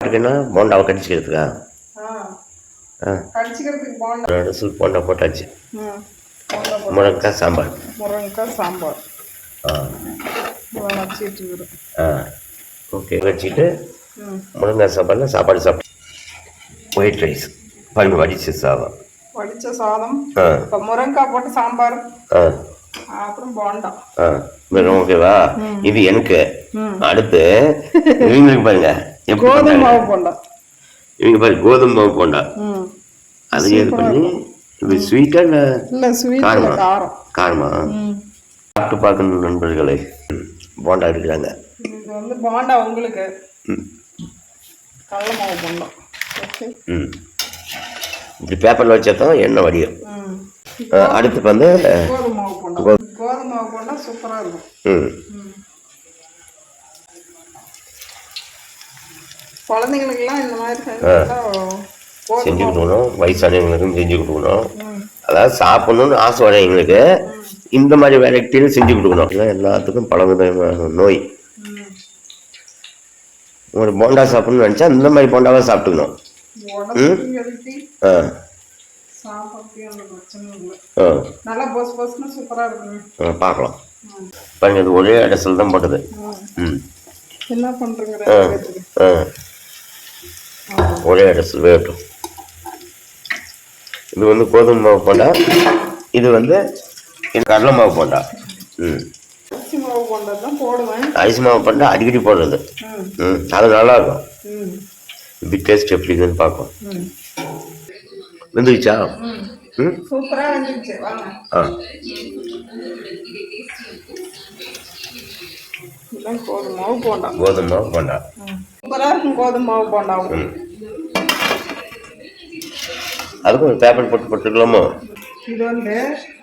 இருக்குன்னா போண்டாவை கடிச்சிக்கிறதுக்கா? ரெண்டு சூப் போண்டா போட்டாச்சு. முருங்கைக்காய் சாம்பார். முருங்கைக்காய் சாம்பார். ஆ. ஓகே வச்சுட்டு ம். முருங்காய் சாப்பாடில் சாப்பாடு சாப்பிட்டு ஒயிட் ரைஸ் பழம்பு வடிச்சு சாதம். வடித்த சாதம். இப்போ முருங்கைக்காய் போட்டு சாம்பார். ஆ. அப்புறம் போண்டா ஆ. ஓகேவா இது எனக்கு. அடுத்து இவங்களுக்கு பாருங்க. கோதுமை? மாவு போண்டா. இவங்க பாரு கோதுமை மாவு போண்டா. அது இது பண்ணி இது ஸ்வீட்டா இல்லை? இல்லை ஸ்வீட் காரமா? காரம். சாப்பிட்டு பார்க்கணும் நண்பர்களே. போண்டா இருக்கிறாங்க இது வந்து போண்டா உங்களுக்கு. கடல மாவு போண்டா. ம். இப்படி பேப்பரில் வச்சா தான் எண்ணெய் வடியும். அடுத்து வந்து கோதுமை மாவு போண்டா. கோதுமை மாவு போண்டா சூப்பராக இருக்கும். ம். ம் குழந்தைங்களுக்கெல்லாம் இந்த மாதிரி செஞ்சா கொடுக்கணும். வயசானவங்களுக்கும் செஞ்சு கொடுக்கணும். அதாவது சாப்பிடணும்னு ஆசை வரும் எங்களுக்கு இந்த மாதிரி வெரைட்டியில் செஞ்சு கொடுக்கணும். எல்லாத்துக்கும் பல விதமான நோய் ஒரு போண்டா சாப்பிடணும்னு நினச்சா இந்த மாதிரி போண்டாவை சாப்பிட்டுக்கணும். ஆ. பார்க்கலாம். பாருங்க இது ஒரே இடத்துல தான் போட்டது என்ன பண்ணுறீங்க ஒரே இடத்துல வேகட்டும் இது வந்து கோதுமை மாவு போண்டா. இது வந்து கடலை மாவு போண்டா. ம். அரிசி மாவு போண்டா அடிக்கடி போடுறது. ம். அது நல்லா இருக்கும் ம். இது டேஸ்ட் எப்படி இருக்குன்னு பார்ப்போம். வெந்துருச்சா? ம். ஆ. இதுதான் கோதுமை மாவு போண்டா. கோதுமை மாவு போண்டா. சூப்பராக இருக்கும் கோதுமை மாவு போண்டாவும் ம். அதுக்கும் ஒரு பேப்பர் போட்டு போட்டுக்கலாமோ இது வந்து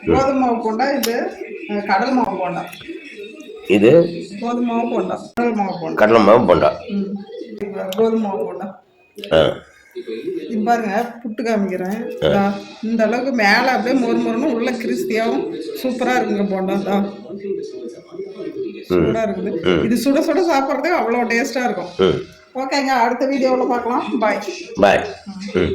கோதுமை மாவு போண்டா இது கடல் மாவு போண்டா இது? கோதுமை மாவு போண்டா கடல் மாவு போண்டா கடலை மாவு போண்டா கோதுமை மாவு போண்டா ஆ. இது பாருங்க புட்டு காமிக்கிறேன். இந்த அளவுக்கு மேலே அப்படியே மொறு மொறுன்னு உள்ள கிறிஸ்பியாவும் சூப்பராக இருக்குங்க போண்டா. இதா. சூடாக இருக்குது. இது சுட சுட சாப்பிட்றதுக்கு அவ்வளோ டேஸ்ட்டாக இருக்கும். ஓகேங்க அடுத்த வீடியோவில் பார்க்கலாம். பாய் பாய் ம்